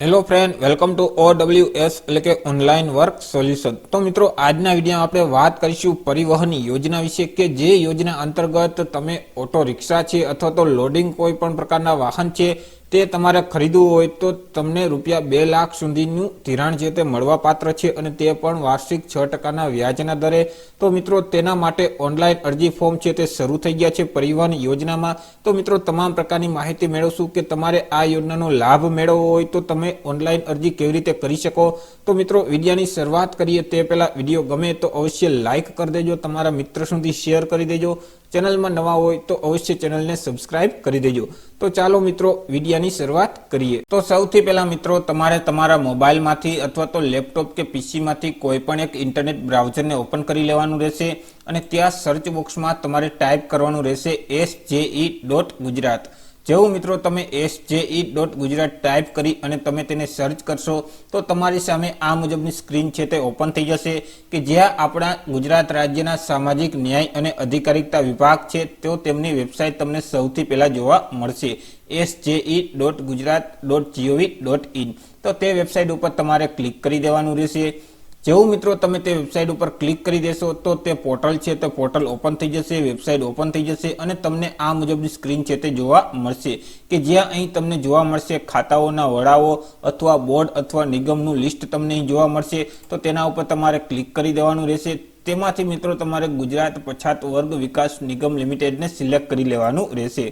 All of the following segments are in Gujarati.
Hello friend welcome to O W S એટલે કે ઓનલાઈન વર્ક સોલ્યુશન તો મિત્રો, આજના વિડીયોમાં આપણે વાત કરીશું પરિવહન યોજના વિશે કે જે યોજના અંતર્ગત તમે ઓટો રિક્ષા છે અથવા તો લોડિંગ કોઈ પણ પ્રકારના વાહન છે તે તમારે ખરીદવું હોય તો તમને રૂપિયા બે લાખ સુધીનું ધિરાણ જે તે મળવાપાત્ર છે અને તે પણ વાર્ષિક છ ટકાના વ્યાજના દરે. તો મિત્રો, તેના માટે ઓનલાઈન અરજી ફોર્મ છે તે શરૂ થઈ ગયા છે પરિવહન યોજનામાં. તો મિત્રો, તમામ પ્રકારની માહિતી મેળવશું કે તમારે આ યોજનાનો લાભ મેળવવો હોય તો તમે ઓનલાઈન અરજી કેવી રીતે કરી શકો. તો મિત્રો, વિડીયાની શરૂઆત કરીએ તે પહેલાં વીડિયો ગમે તો અવશ્ય લાઇક કરી દેજો, તમારા મિત્ર સુધી શેર કરી દેજો. ચેનલમાં નવા હોય તો અવશ્ય ચેનલને સબસ્ક્રાઇબ કરી દેજો. તો ચાલો મિત્રો, વિડિયાની શરૂઆત કરીએ. તો સૌથી પહેલા મિત્રો, તમારે તમારા મોબાઈલમાંથી અથવા તો લેપટોપ કે પીસીમાંથી કોઈ પણ એક ઇન્ટરનેટ બ્રાઉઝરને ઓપન કરી લેવાનું રહેશે અને ત્યાં સર્ચ બોક્સમાં તમારે ટાઈપ કરવાનું રહેશે એસ ડોટ ગુજરાત. જેવું મિત્રો તમે S J E dot Gujarat type કરી અને તમે તેને સર્ચ કરશો, તો તમારી સામે આ મુજબની સ્ક્રીન છે તે ઓપન થઈ જશે કે જ્યાં આપણા ગુજરાત રાજ્યના સામાજિક ન્યાય અને અધિકારિકતા વિભાગ છે, તો તેમની વેબસાઇટ તમને સૌથી પહેલાં જોવા મળશે. S J E dot Gujarat dot GOV dot in તો તે વેબસાઇટ ઉપર તમારે ક્લિક કરી દેવાનું રહેશે. જેવું મિત્રો તમે તે વેબસાઇટ ઉપર ક્લિક કરી દેશો, તો તે પોર્ટલ છે, તે પોર્ટલ ઓપન થઈ જશે વેબસાઇટ ઓપન થઈ જશે અને તમને આ મુજબની સ્ક્રીન છે તે જોવા મળશે કે જ્યાં અહીં તમને જોવા મળશે ખાતાઓના વડાઓ અથવા બોર્ડ અથવા નિગમનું લિસ્ટ તમને અહીં જોવા મળશે, તો તેના ઉપર તમારે ક્લિક કરી દેવાનું રહેશે. તેમાંથી મિત્રો તમારે ગુજરાત પછાત વર્ગ વિકાસ નિગમ લિમિટેડને સિલેક્ટ કરી લેવાનું રહેશે.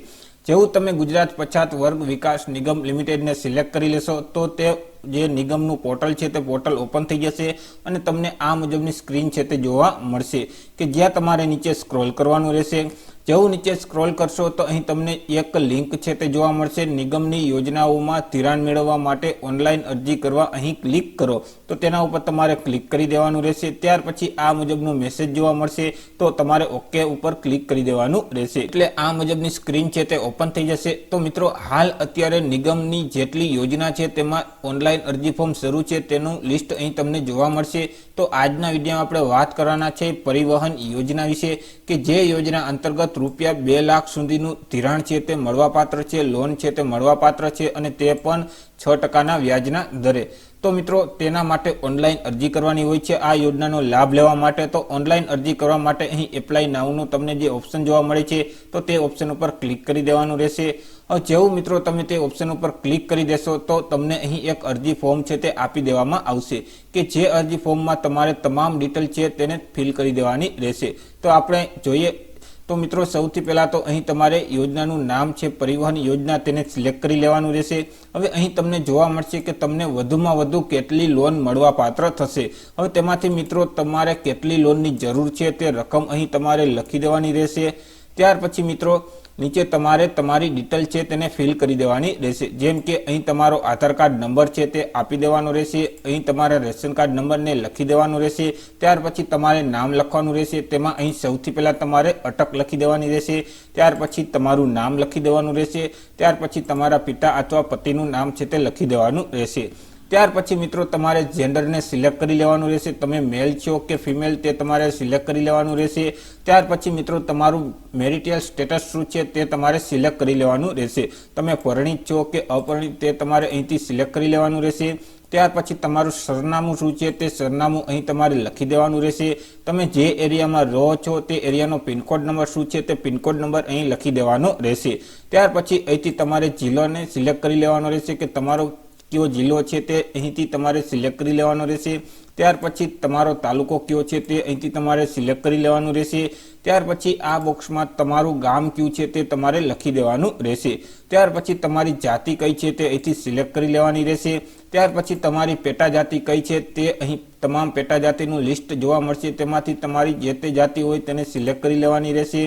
જેવું તમે ગુજરાત પછાત વર્ગ વિકાસ નિગમ લિમિટેડને સિલેક્ટ કરી લેશો, તો તે જે નિગમનું પોર્ટલ છે તે પોર્ટલ ઓપન થઈ જશે અને તમને આ મુજબની સ્ક્રીન છે તે જોવા મળશે કે જ્યાં તમારે નીચે સ્ક્રોલ કરવાનું રહેશે. જેવું નીચે સ્ક્રોલ કરશો તો અહીં તમને એક લિંક છે તે જોવા મળશે. નિગમની યોજનાઓમાં ધિરાણ મેળવવા માટે ઓનલાઈન અરજી કરવા અહીં ક્લિક કરો. તો તેના ઉપર તમારે ક્લિક કરી દેવાનું રહેશે. ત્યાર પછી આ મુજબનો મેસેજ જોવા મળશે તો તમારે ઓકે ઉપર ક્લિક કરી દેવાનું રહેશે. એટલે આ મુજબની સ્ક્રીન છે તે ઓપન થઈ જશે. તો મિત્રો, હાલ અત્યારે નિગમની જેટલી યોજના છે તેમાં ઓનલાઈન અરજી ફોર્મ શરૂ છે તેનું લિસ્ટ અહીં તમને જોવા મળશે. તો આજના વિડીયોમાં આપણે વાત કરવાના છે પરિવહન યોજના વિશે કે જે યોજના અંતર્ગત રૂપિયા બે લાખ સુધીનું ધિરાણ છે તે મળવાપાત્ર છે લોન છે તે મળવાપાત્ર છે અને તે પણ છ ટકાના વ્યાજના દરે. તો મિત્રો, તેના માટે ઓનલાઈન અરજી કરવાની હોય છે. આ યોજનાનો લાભ લેવા માટે તો ઓનલાઈન અરજી કરવા માટે અહીં એપ્લાય નાવનું તમને જે ઓપ્શન જોવા મળે છે, તો તે ઓપ્શન ઉપર ક્લિક કરી દેવાનું રહેશે. જેવું મિત્રો તમે તે ઓપ્શન ઉપર ક્લિક કરી દેશો, તો તમને અહીં એક અરજી ફોર્મ છે તે આપી દેવામાં આવશે, કે જે અરજી ફોર્મમાં તમારે તમામ ડિટેલ છે તેને ફિલ કરી દેવાની રહેશે. તો આપણે જોઈએ, તો મિત્રો સૌથી પહેલાં તો અહીં તમારે યોજનાનું નામ છે, પરિવહન યોજના, તેને સિલેક્ટ કરી લેવાનું રહેશે. હવે અહીં તમને જોવા મળશે કે તમને વધુમાં વધુ કેટલી લોન મળવા પાત્ર થશે. હવે તેમાંથી મિત્રો તમારે કેટલી લોનની જરૂર છે તે રકમ અહીં તમારે લખી દેવાની રહેશે. ત્યાર પછી મિત્રો નીચે તમારે તમારી ડિટેલ છે તેને ફિલ કરી દેવાની રહેશે. જેમ કે અહીં તમારો આધાર કાર્ડ નંબર છે તે આપી દેવાનો રહેશે. અહીં તમારા રેશન કાર્ડ નંબરને લખી દેવાનું રહેશે. ત્યાર પછી તમારે નામ લખવાનું રહેશે. તેમાં અહીં સૌથી પહેલાં તમારે અટક લખી દેવાની રહેશે. ત્યાર પછી તમારું નામ લખી દેવાનું રહેશે. ત્યાર પછી તમારા પિતા અથવા પતિનું નામ છે તે લખી દેવાનું રહેશે. ત્યાર પછી મિત્રો તમારે જેન્ડરને સિલેક્ટ કરી લેવાનું રહેશે. તમે મેલ છો કે ફિમેલ તે તમારે સિલેક્ટ કરી લેવાનું રહેશે. ત્યાર પછી મિત્રો તમારું મેરિટિયલ સ્ટેટસ શું છે તે તમારે સિલેક્ટ કરી લેવાનું રહેશે. તમે પરણિત છો કે અપરણિત તે તમારે અહીંથી સિલેક્ટ કરી લેવાનું રહેશે. ત્યાર પછી તમારું સરનામું શું છે તે સરનામું અહીં તમારે લખી દેવાનું રહેશે. તમે જે એરિયામાં રહો છો તે એરિયાનો પિનકોડ નંબર શું છે તે પિનકોડ નંબર અહીં લખી દેવાનો રહેશે. ત્યાર પછી અહીંથી તમારે જિલ્લોને સિલેક્ટ કરી લેવાનો રહેશે કે તમારો કયો જિલ્લો છે તે અહીંથી તમારે સિલેક્ટ કરી લેવાનો રહેશે. ત્યાર પછી તમારો તાલુકો કયો છે તે અહીંથી તમારે સિલેક્ટ કરી લેવાનું રહેશે. ત્યાર પછી આ બોક્સમાં તમારું ગામ કયું છે તે તમારે લખી દેવાનું રહેશે. ત્યાર પછી તમારી જાતિ કઈ છે તે અહીંથી સિલેક્ટ કરી લેવાની રહેશે. ત્યાર પછી તમારી પેટા જાતિ કઈ છે તે અહીં તમામ પેટા જાતિનું લિસ્ટ જોવા મળશે. તેમાંથી તમારી જે તે જાતિ હોય તેને સિલેક્ટ કરી લેવાની રહેશે.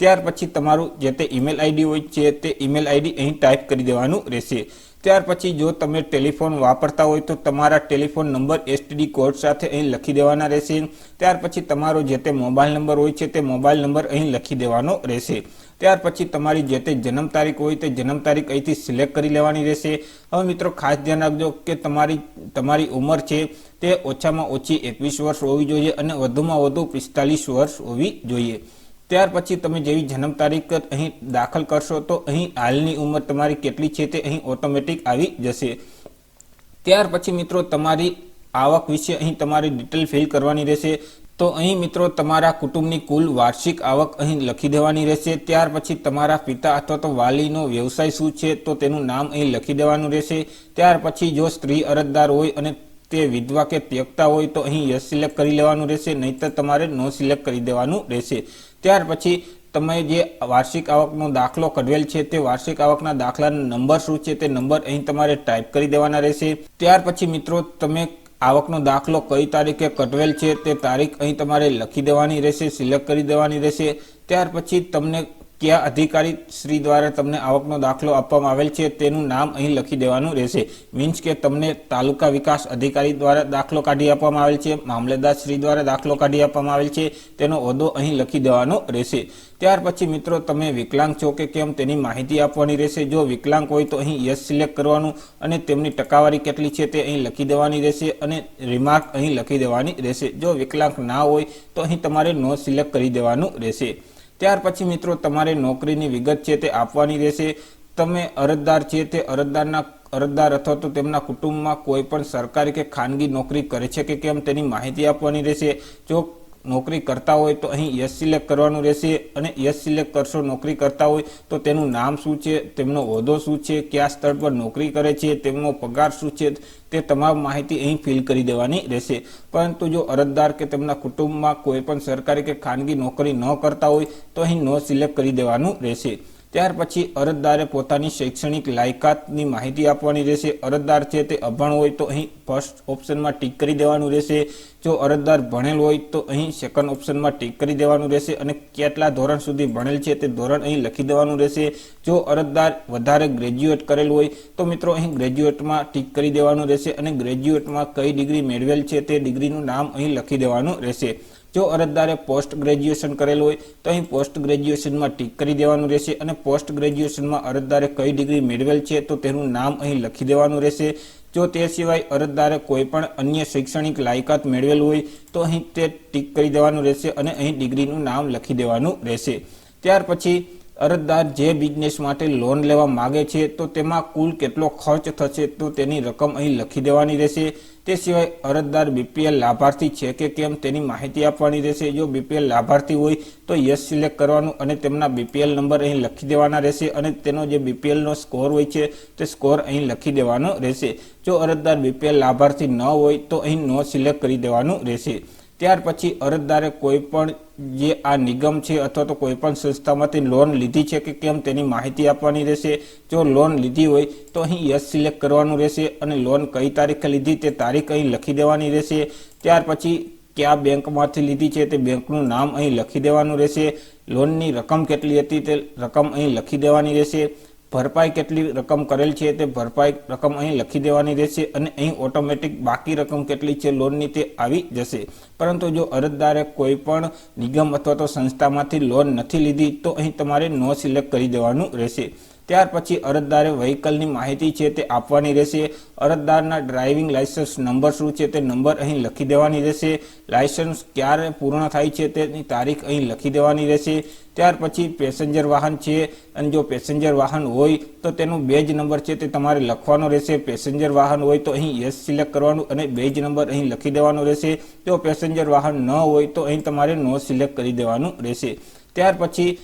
ત્યાર પછી તમારું જે તે ઈમેલ આઈડી હોય છે તે ઈમેલ આઈડી અહીં ટાઈપ કરી દેવાનું રહેશે. ત્યાર પછી જો તમે ટેલિફોન વાપરતા હોય તો તમારા ટેલિફોન નંબર એસટીડી કોડ સાથે અહીં લખી દેવાના રહેશે. ત્યાર પછી તમારો જે તે મોબાઈલ નંબર હોય છે તે મોબાઈલ નંબર અહીં લખી દેવાનો રહેશે. ત્યાર પછી તમારી જે તે જન્મ તારીખ હોય તે જન્મ તારીખ અહીંથી સિલેક્ટ કરી લેવાની રહેશે. હવે મિત્રો ખાસ ધ્યાન રાખજો કે તમારી તમારી ઉંમર છે તે ઓછામાં ઓછી એકવીસ વર્ષ હોવી જોઈએ અને વધુમાં વધુ પિસ્તાલીસ વર્ષ હોવી જોઈએ. ત્યાર પછી તમે જેવી જન્મ તારીખ અહીં દાખલ કરશો, તો અહીં હાલની ઉંમર તમારી કેટલી છે તે અહીં ઓટોમેટિક આવી જશે. ત્યાર પછી મિત્રો તમારી આવક વિશે અહીં તમારી ડિટેલ ફિલ કરવાની રહેશે. તો અહીં મિત્રો તમારા કુટુંબની કુલ વાર્ષિક આવક અહીં લખી દેવાની રહેશે. ત્યાર પછી તમારા પિતા અથવા તો વાલીનો વ્યવસાય શું છે તો તેનું નામ અહીં લખી દેવાનું રહેશે. ત્યાર પછી જો સ્ત્રી અરજદાર હોય અને તે વિધવા કે ત્યક્તા હોય તો અહીં યસ સિલેક્ટ કરી લેવાનું રહેશે, નહીતર તમારે નો સિલેક્ટ કરી દેવાનું રહેશે. ત્યાર પછી તમે જે વાર્ષિક આવકનો દાખલો કઢવેલ છે, તે વાર્ષિક આવકના દાખલાનો નંબર શું છે, તે નંબર અહીં તમારે ટાઈપ કરી દેવાના રહેશે. ત્યાર પછી મિત્રો, તમે આવકનો દાખલો કઈ તારીખે કટવેલ છે, તે તારીખ અહીં તમારે લખી દેવાની રહેશે, સિલેક્ટ કરી દેવાની રહેશે. ત્યાર પછી તમને કયા અધિકારી શ્રી દ્વારા તમને આવકનો દાખલો આપવામાં આવેલ છે તેનું નામ અહીં લખી દેવાનું રહેશે. મીન્સ કે તમને તાલુકા વિકાસ અધિકારી દ્વારા દાખલો કાઢી આપવામાં આવેલ છે મામલેદાર શ્રી દ્વારા દાખલો કાઢી આપવામાં આવેલ છે, તેનો હોદ્દો અહીં લખી દેવાનો રહેશે. ત્યાર પછી મિત્રો તમે વિકલાંગ છો કે કેમ તેની માહિતી આપવાની રહેશે. જો વિકલાંગ હોય તો અહીં યસ સિલેક્ટ કરવાનું અને તેમની ટકાવારી કેટલી છે તે અહીં લખી દેવાની રહેશે અને રિમાર્ક અહીં લખી દેવાની રહેશે. જો વિકલાંગ ના હોય તો અહીં તમારે નો સિલેક્ટ કરી દેવાનું રહેશે. ત્યાર પછી મિત્રો તમારે નોકરીની વિગત છે તે આપવાની રહેશે. તમે અરજદાર છે તે અરજદારના, અરજદાર અથવા તો તેમના કુટુંબમાં કોઈ પણ સરકારી કે ખાનગી નોકરી કરે છે કે કેમ તેની માહિતી આપવાની રહેશે. જો નોકરી કરતા હોય તો અહીં યસ સિલેક્ટ કરવાનું રહેશે અને યસ સિલેક્ટ કરશો, નોકરી કરતા હોય તો તેનું નામ શું છે, તેમનો હોદ્દો શું છે, કયા સ્થળ પર નોકરી કરે છે, તેમનો પગાર શું છે, તે તમામ માહિતી અહીં ફિલ કરી દેવાની રહેશે. પરંતુ જો અરજદાર કે તેમના કુટુંબમાં કોઈ પણ સરકારી કે ખાનગી નોકરી ન કરતા હોય તો અહીં નો સિલેક્ટ કરી દેવાનું રહેશે. ત્યાર પછી અરજદારે પોતાની શૈક્ષણિક લાયકાતની માહિતી આપવાની રહેશે. અરજદાર છે તે અભણ હોય તો અહીં ફર્સ્ટ ઓપ્શનમાં ટીક કરી દેવાનું રહેશે. જો અરજદાર ભણેલ હોય તો અહીં સેકન્ડ ઓપ્શનમાં ટીક કરી દેવાનું રહેશે અને કેટલા ધોરણ સુધી ભણેલ છે તે ધોરણ અહીં લખી દેવાનું રહેશે. જો અરજદાર વધારે ગ્રેજ્યુએટ કરેલ હોય તો મિત્રો અહીં ગ્રેજ્યુએટમાં ટીક કરી દેવાનું રહેશે અને ગ્રેજ્યુએટમાં કઈ ડિગ્રી મેળવેલ છે તે ડિગ્રીનું નામ અહીં લખી દેવાનું રહેશે. જો અરજદારે પોસ્ટ ગ્રેજ્યુએશન કરેલું હોય, તો અહીં પોસ્ટ ગ્રેજ્યુએશનમાં ટીક કરી દેવાનું રહેશે અને પોસ્ટ ગ્રેજ્યુએશનમાં અરજદારે કઈ ડિગ્રી મેળવેલ છે, તો તેનું નામ અહીં લખી દેવાનું રહેશે. જો તે સિવાય અરજદારે કોઈ પણ અન્ય શૈક્ષણિક લાયકાત મેળવેલું હોય, તો અહીં તે ટીક કરી દેવાનું રહેશે અને અહીં ડિગ્રીનું નામ લખી દેવાનું રહેશે. ત્યાર પછી અરજદાર જે બિઝનેસ માટે લોન લેવા માગે છે, તો તેમાં કુલ કેટલો ખર્ચ થશે તો તેની રકમ અહીં લખી દેવાની રહેશે. તે સિવાય અરજદાર બીપીએલ લાભાર્થી છે કે કેમ તેની માહિતી આપવાની રહેશે. જો બીપીએલ લાભાર્થી હોય તો યસ સિલેક્ટ કરવાનું અને તેમના બીપીએલ નંબર અહીં લખી દેવાના રહેશે અને તેનો જે બીપીએલનો સ્કોર હોય છે, તે સ્કોર અહીં લખી દેવાનો રહેશે. જો અરજદાર બીપીએલ લાભાર્થી ન હોય તો અહીં નો સિલેક્ટ કરી દેવાનું રહેશે. ત્યાર પછી અરજદારે કોઈ પણ જે આ નિગમ છે અથવા તો કોઈ પણ સંસ્થામાંથી લોન લીધી છે કે કેમ તેની માહિતી આપવાની રહેશે. જો લોન લીધી હોય તો અહીં યસ સિલેક્ટ કરવાનું રહેશે અને લોન કઈ તારીખે લીધી તે તારીખ અહીં લખી દેવાની રહેશે. ત્યાર પછી કયા બેંકમાંથી લીધી છે તે બેંકનું નામ અહીં લખી દેવાનું રહેશે. લોનની રકમ કેટલી હતી તે રકમ અહીં લખી દેવાની રહેશે. ભરપાઈ કેટલી રકમ કરેલ છે તે ભરપાઈ રકમ અહીં લખી દેવાની રહેશે અને અહીં ઓટોમેટિક બાકી રકમ કેટલી છે લોનની તે આવી જશે. પરંતુ જો અરજદારે કોઈ પણ નિગમ અથવા તો સંસ્થામાંથી લોન નથી લીધી, તો અહીં તમારે નો સિલેક્ટ કરી દેવાનું રહેશે. ત્યાર પછી અરજદારે વ્હીકલની માહિતી છે તે આપવાની રહેશે. અરજદારના ડ્રાઇવિંગ લાયસન્સ નંબર શું છે તે નંબર અહીં લખી દેવાની રહેશે. લાયસન્સ ક્યારે પૂર્ણ થાય છે તેની તારીખ અહીં લખી દેવાની રહેશે. ત્યાર પછી પેસેન્જર વાહન છે. અને જો પેસેન્જર વાહન હોય તો તેનો બેજ નંબર છે તે તમારે લખવાનો રહેશે. પેસેન્જર વાહન હોય તો અહીં યસ સિલેક્ટ કરવાનું અને બેજ નંબર અહીં લખી દેવાનો રહેશે. જો પેસેન્જર વાહન ન હોય તો અહીં તમારે નો સિલેક્ટ કરી દેવાનું રહેશે. ત્યાર પછી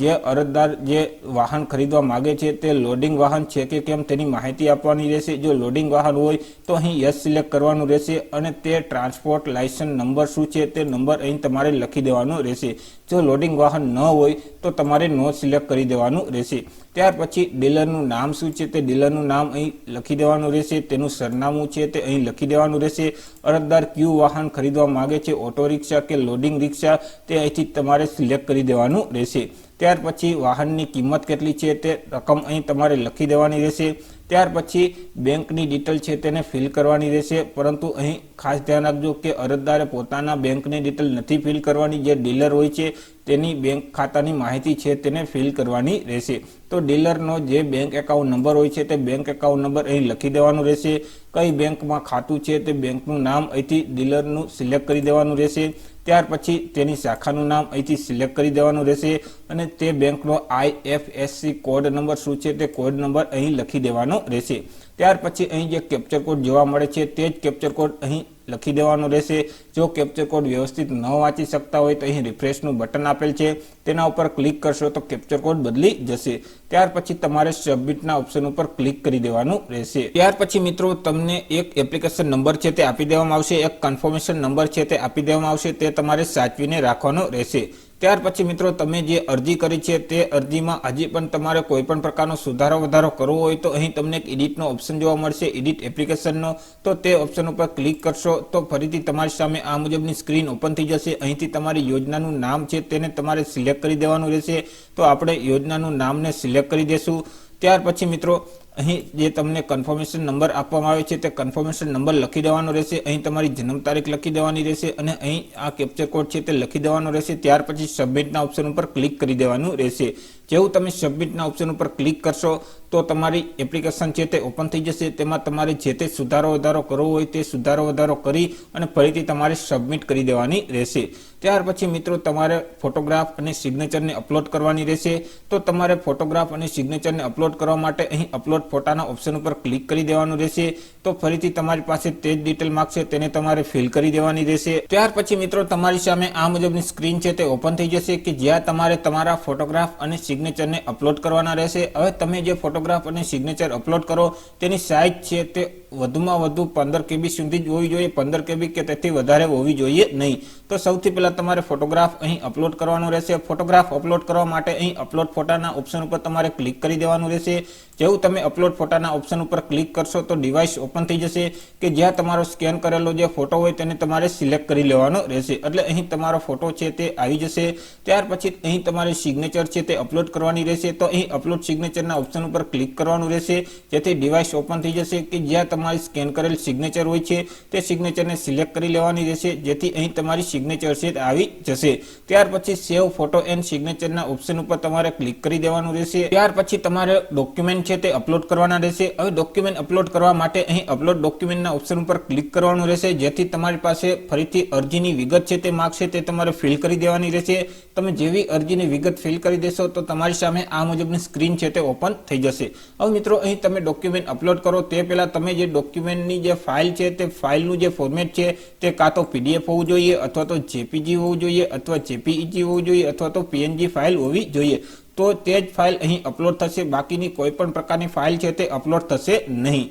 જે અરજદાર જે વાહન ખરીદવા માગે છે, તે લોડિંગ વાહન છે કે કેમ તેની માહિતી આપવાની રહેશે. જો લોડિંગ વાહન હોય, તો અહીં યસ સિલેક્ટ કરવાનું રહેશે અને તે ટ્રાન્સપોર્ટ લાયસન્સ નંબર શું છે, તે નંબર અહીં તમારે લખી દેવાનો રહેશે. જો લોડિંગ વાહન ન હોય, તો તમારે નો સિલેક્ટ કરી દેવાનું રહેશે. ત્યાર પછી ડીલરનું નામ શું છે, તે ડીલરનું નામ અહીં લખી દેવાનું રહેશે. તેનું સરનામું છે, તે અહીં લખી દેવાનું રહેશે. અરજદાર ક્યુ વાહન ખરીદવા માગે છે, ઓટો રિક્ષા કે લોડિંગ રિક્ષા, તે અહીંથી તમારે સિલેક્ટ કરી દેવાનું રહેશે. ત્યાર પછી વાહનની કિંમત કેટલી છે તે રકમ અહીં તમારે લખી દેવાની રહેશે. ત્યાર પછી બેંકની ડિટેલ છે તેને ફિલ કરવાની રહેશે. પરંતુ અહીં ખાસ ધ્યાન રાખજો કે અરજદારે પોતાના બેંકની ડિટેલ નથી ફિલ કરવાની. જે ડીલર હોય છે તેની બેંક ખાતાની માહિતી છે તેને ફિલ કરવાની રહેશે. તો ડીલરનો જે બેંક એકાઉન્ટ નંબર હોય છે તે બેંક એકાઉન્ટ નંબર અહીં લખી દેવાનું રહેશે. કઈ બેંકમાં ખાતું છે તે બેંકનું નામ અહીંથી ડીલરનું સિલેક્ટ કરી દેવાનું રહેશે. ત્યાર પછી તેની શાખાનું નામ અહીંથી સિલેક્ટ કરી દેવાનું રહેશે અને તે બેંકનો આઈએફએસસી કોડ નંબર શું છે તે કોડ નંબર અહીં લખી દેવાનો રહેશે. ત્યાર પછી અહીં જે કેપ્ચર કોડ જોવા મળે છે તે જ કેપ્ચર કોડ અહીં લખી દેવાનો રહેશે. જો કેપ્ચર કોડ વ્યવસ્થિત ન વાંચી શકતા હોય તો અહીં રિફ્રેશનું બટન આપેલ છે. તેના ઉપર ક્લિક કરશો તો કેપ્ચર કોડ બદલી જશે. ત્યાર પછી તમારે સબમિટના ઓપ્શન ઉપર ક્લિક કરી દેવાનું રહેશે. ત્યાર પછી મિત્રો તમને એક એપ્લિકેશન નંબર છે તે આપી દેવામાં આવશે. એક કન્ફર્મેશન નંબર છે તે આપી દેવામાં આવશે. તે તમારે સાચવીને રાખવાનો રહેશે. ત્યાર પછી મિત્રો, તમે જે અરજી કરી છે તે અરજીમાં હજી પણ તમારે કોઈ પણ પ્રકારનો સુધારો વધારો કરવો હોય તો અહીં તમને એક એડિટનો ઓપ્શન જોવા મળશે. એડિટ એપ્લિકેશનનો તો તે ઓપ્શન ઉપર ક્લિક કરશો તો ફરીથી તમારી સામે આ મુજબની સ્ક્રીન ઓપન થઈ જશે. અહીંથી તમારી યોજનાનું નામ છે તેને તમારે સિલેક્ટ કરી દેવાનું રહેશે. તો આપણે યોજનાનું નામને સિલેક્ટ કરી દેશું. ત્યાર પછી મિત્રો અહીં જે તમને કન્ફર્મેશન નંબર આપવામાં આવે છે, તે કન્ફર્મેશન નંબર લખી દેવાનો રહેશે. અહીં તમારી જન્મ તારીખ લખી દેવાની રહેશે અને અહીં આ કેપ્ચર કોડ છે તે લખી દેવાનો રહેશે. ત્યાર પછી સબમિટના ઓપ્શન ઉપર ક્લિક કરી દેવાનું રહેશે. જેવું તમે સબમિટના ઓપ્શન ઉપર ક્લિક કરશો, તો તમારી એપ્લિકેશન છે તે ઓપન થઈ જશે. તેમાં તમારે જે તે સુધારો વધારો કરવો હોય તે સુધારો વધારો કરી અને ફરીથી તમારે સબમિટ કરી દેવાની રહેશે. ત્યાર પછી મિત્રો તમારે ફોટોગ્રાફ અને સિગ્નેચરને અપલોડ કરવાની રહેશે. તો તમારે ફોટોગ્રાફ અને સિગ્નેચરને અપલોડ કરવા માટે અહીં અપલોડ ફોટાના ઓપ્શન ઉપર ક્લિક કરી દેવાનું રહેશે. તો ફરીથી તમારી પાસે તે જ ડિટેલ માગશે, તેને તમારે ફિલ કરી દેવાની રહેશે. ત્યાર પછી મિત્રો તમારી સામે આ મુજબની સ્ક્રીન છે તે ઓપન થઈ જશે કે જ્યાં તમારે તમારા ફોટોગ્રાફ અને સિગ્નેચરને અપલોડ કરવાના રહેશે. હવે તમે જે ફોટોગ્રાફ અને સિગ્નેચર અપલોડ કરો, તેની સાઇઝ છે તે વધુમાં વધુ પંદર કેબી સુધી જ હોવી જોઈએ. પંદર કેબી કે તેથી વધારે હોવી જોઈએ નહીં. તો સૌથી પહેલાં તમારે ફોટોગ્રાફ અહીં અપલોડ કરવાનો રહેશે. ફોટોગ્રાફ અપલોડ કરવા માટે અહીં અપલોડ ફોટાના ઓપ્શન ઉપર તમારે ક્લિક કરી દેવાનું રહેશે. જેવું તમે અપલોડ ફોટાના ઓપ્શન ઉપર ક્લિક કરશો તો ડિવાઇસ ઓપન થઈ જશે કે જ્યાં તમારો સ્કેન કરેલો જે ફોટો હોય તેને તમારે સિલેક્ટ કરી લેવાનો રહેશે. એટલે અહીં તમારો ફોટો છે તે આવી જશે. ત્યાર પછી અહીં તમારે સિગ્નેચર છે તે અપલોડ કરવાની રહેશે. તો અહીં અપલોડ સિગ્નેચરના ઓપ્શન ઉપર ક્લિક કરવાનું રહેશે. જેથી ડિવાઇસ ઓપન થઈ જશે કે જ્યાં તમારી સ્કેન કરેલ સિગ્નેચર હોય છે તે સિગ્નેચરને સિલેક્ટ કરી લેવાની રહેશે. જેથી અહીં તમારી સિગ્નેચર છે તે આવી જશે. ત્યાર પછી સેવ ફોટો એન્ડ સિગ્નેચરના ઓપ્શન ઉપર તમારે ક્લિક કરી દેવાનું રહેશે. ત્યાર પછી તમારે ડોક્યુમેન્ટ છે તે અપલોડ કરવાના રહેશે. હવે ડોક્યુમેન્ટ અપલોડ કરવા માટે અહીં અપલોડ ડોક્યુમેન્ટના ઓપ્શન ઉપર ક્લિક કરવાનું રહેશે. જેથી તમારી પાસે ફરીથી અરજીની વિગત છે તે માગશે તે તમારે ફિલ કરી દેવાની રહેશે. તમે જેવી અરજીની વિગત ફિલ કરી દેશો, તો તમારી સામે આ મુજબની સ્ક્રીન છે તે ઓપન થઈ જશે. હવે મિત્રો, અહીં તમે ડોક્યુમેન્ટ અપલોડ કરો. તે પહેલાં તમે જે ડોક્યુમેન્ટની જે ફાઇલ છે, તે ફાઇલનું જે ફોર્મેટ છે, તે કાં તો પીડીએફ હોવું જોઈએ, અથવા તો જેપીજી હોવું જોઈએ, અથવા જેપીઈજી હોવું જોઈએ, અથવા તો પીએનજી ફાઇલ હોવી જોઈએ. તો તે જ ફાઇલ અહીં અપલોડ થશે. બાકીની કોઈ પણ પ્રકારની ફાઇલ છે તે અપલોડ થશે નહીં.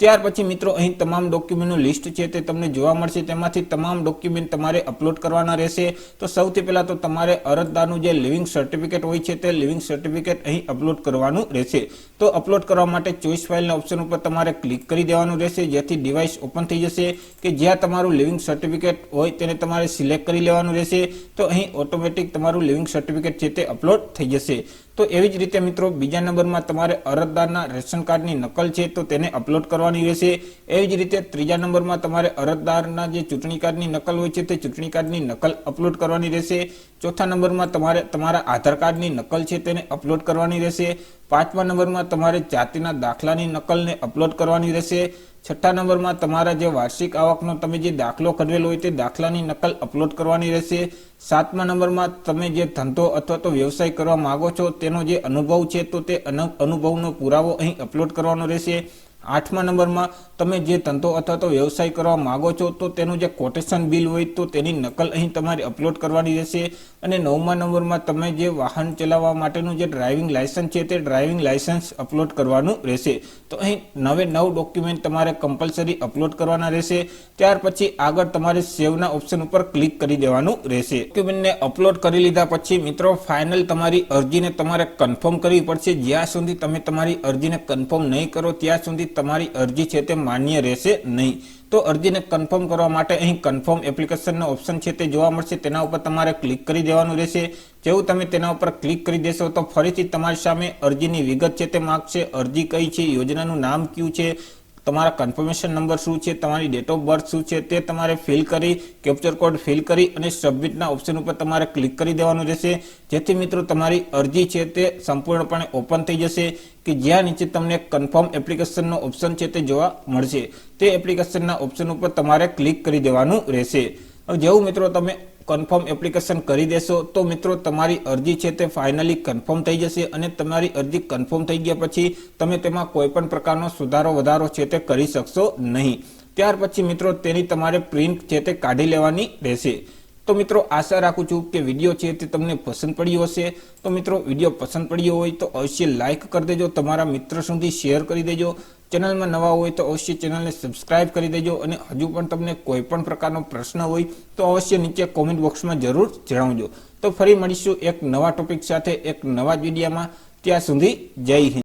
ત્યાર પછી મિત્રો, અહીં તમામ ડોક્યુમેન્ટનું લિસ્ટ છે, તે તમને જોવા મળશે. તેમાંથી તમામ ડોક્યુમેન્ટ તમારે અપલોડ કરવાના રહેશે. તો સૌથી પહેલાં તો તમારે અરજદારનું જે લિવિંગ સર્ટિફિકેટ હોય છે, તે લિવિંગ સર્ટિફિકેટ અહીં અપલોડ કરવાનું રહેશે. તો અપલોડ કરવા માટે ચોઈસ ફાઇલના ઓપ્શન ઉપર તમારે ક્લિક કરી દેવાનું રહેશે. જેથી ડિવાઇસ ઓપન થઈ જશે કે જ્યાં તમારું લિવિંગ સર્ટિફિકેટ હોય તેને તમારે સિલેક્ટ કરી લેવાનું રહેશે. તો અહીં ઓટોમેટિક તમારું લિવિંગ સર્ટિફિકેટ છે તે અપલોડ થઈ જશે. તો એવી જ રીતે મિત્રો, બીજા નંબરમાં તમારે અરજદારના રેશન કાર્ડની નકલ છે તો તેને અપલોડ કરવાની રહેશે. એવી જ રીતે ત્રીજા નંબરમાં તમારે અરજદારના જે ચૂંટણી કાર્ડની નકલ હોય છે તે ચૂંટણી કાર્ડની નકલ અપલોડ કરવાની રહેશે. ચોથા નંબરમાં તમારે તમારા આધાર કાર્ડની નકલ છે તેને અપલોડ કરવાની રહેશે. પાંચમા નંબરમાં તમારે જાતિના દાખલાની નકલને અપલોડ કરવાની રહેશે. છઠ્ઠા નંબરમાં તમારા જે વાર્ષિક આવકનો તમે જે દાખલો કઢવેલો હોય તે દાખલાની નકલ અપલોડ કરવાની રહેશે. સાતમા નંબરમાં તમે જે ધંધો અથવા તો વ્યવસાય કરવા માંગો છો તેનો જે અનુભવ છે તો તે અનુ- અનુભવનો પુરાવો અહીં અપલોડ કરવાનો રહેશે. આઠમા નંબરમાં તમે જે ધંધો અથવા તો વ્યવસાય કરવા માગો છો, તો તેનું જે કોટેશન બિલ હોય, તો તેની નકલ અહીં તમારે અપલોડ કરવાની રહેશે. અને નવમા નંબરમાં તમે જે વાહન ચલાવવા માટેનું જે ડ્રાઇવિંગ લાયસન્સ છે, તે ડ્રાઇવિંગ લાયસન્સ અપલોડ કરવાનું રહેશે. તો અહીં નવે નવ ડોક્યુમેન્ટ તમારે કમ્પલસરી અપલોડ કરવાના રહેશે. ત્યાર પછી આગળ તમારે સેવના ઓપ્શન ઉપર ક્લિક કરી દેવાનું રહેશે. ડોક્યુમેન્ટને અપલોડ કરી લીધા પછી મિત્રો ફાઇનલ તમારી અરજીને તમારે કન્ફર્મ કરવી પડશે. જ્યાં સુધી તમે તમારી અરજીને કન્ફર્મ નહીં કરો, ત્યાં સુધી તમારી અરજી છે તે માન્ય રહેશે નહીં. તો અરજીને કન્ફર્મ કરવા માટે અહીં કન્ફર્મ એપ્લિકેશનનો ઓપ્શન છે તે જોવા મળશે. તેના ઉપર તમારે ક્લિક કરી દેવાનું રહેશે. જેવું તમે તેના ઉપર ક્લિક કરી દેશો તો ફરીથી તમારી સામે અરજીની વિગત છે તે માગશે. અરજી કઈ છે? યોજનાનું નામ કયું છે? તમારા કન્ફર્મેશન નંબર શું છે, તમારી ડેટ ઓફ બર્થ શું છે, તે તમારે ફિલ કરી કેપ્ચર કોડ ફિલ કરી અને સબમિટના ઓપ્શન ઉપર તમારે ક્લિક કરી દેવાનું રહેશે. જેથી મિત્રો તમારી અરજી છે તે સંપૂર્ણપણે ઓપન થઈ જશે કે જ્યાં નીચે તમને કન્ફર્મ એપ્લિકેશનનો ઓપ્શન છે તે જોવા મળશે. તે એપ્લિકેશનના ઓપ્શન ઉપર તમારે ક્લિક કરી દેવાનું રહેશે. જેવું મિત્રો તમે કન્ફર્મ એપ્લિકેશન કરી દેશો, તો મિત્રો તમારી અરજી છે તે ફાઇનલી કન્ફર્મ થઈ જશે અને તમારી અરજી કન્ફર્મ થઈ ગયા પછી તમે તેમાં કોઈ પણ પ્રકારનો સુધારો, વધારો છે તે કરી શકશો નહીં. ત્યાર પછી મિત્રો તેની તમારે પ્રિન્ટ છે તે કાઢી લેવાની રહેશે. તો મિત્રો આશા રાખું છું કે વીડિયો છે તે તમને પસંદ પડ્યો હશે. તો મિત્રો વીડિયો પસંદ પડ્યો હોય તો અવશ્ય લાઇક કરી દેજો, તમારા મિત્ર સુધી શેર કરી દેજો. ચેનલમાં નવા હોય તો અવશ્ય ચેનલને સબસ્ક્રાઇબ કરી દેજો અને હજુ પણ તમને કોઈ પણ પ્રકારનો પ્રશ્ન હોય તો અવશ્ય નીચે કોમેન્ટ બોક્સમાં જરૂર જણાવજો. તો ફરી મળીશું એક નવા ટોપિક સાથે, એક નવા જ વિડીયામાં. ત્યાં સુધી જય હિન્દ.